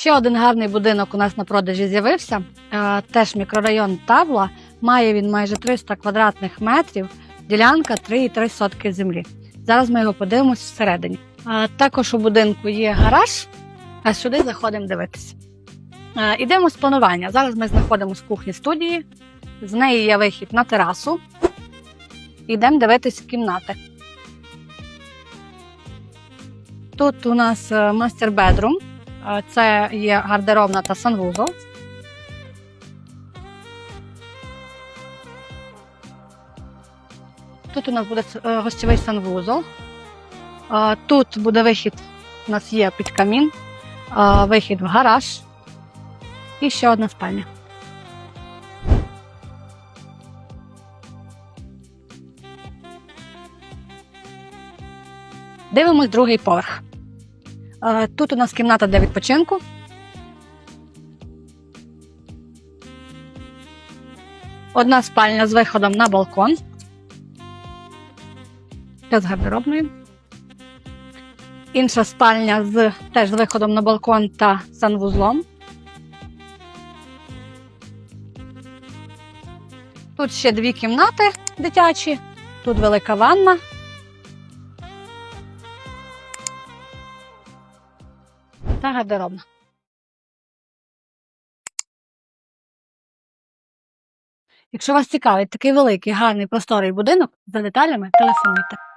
Ще один гарний будинок у нас на продажі з'явився. Е, Теж мікрорайон Тавла. Має він майже 300 квадратних метрів, ділянка 3,3 сотки землі. Зараз ми його подивимось всередині. Е, Також у будинку є гараж, а сюди заходимо дивитися. Е, Ідемо з планування. Зараз ми знаходимося в кухні студії. З неї є вихід на терасу. Ідемо дивитись кімнати. Тут у нас мастер бедрум. Е, Це є гардеробна та санвузол. Тут у нас буде е, гостєвий санвузол. Тут буде вихід, у нас є під камін, вихід в гараж і ще одна спальня. Дивимось другий поверх. Тут у нас кімната для відпочинку. Одна спальня з виходом на балкон. Та з гардеробною. Інша спальня з теж з виходом на балкон та санвузлом. Тут ще дві кімнати дитячі, тут велика ванна. Та гардеробна. Якщо вас цікавить такий великий, гарний, просторий будинок, за деталями телефонуйте.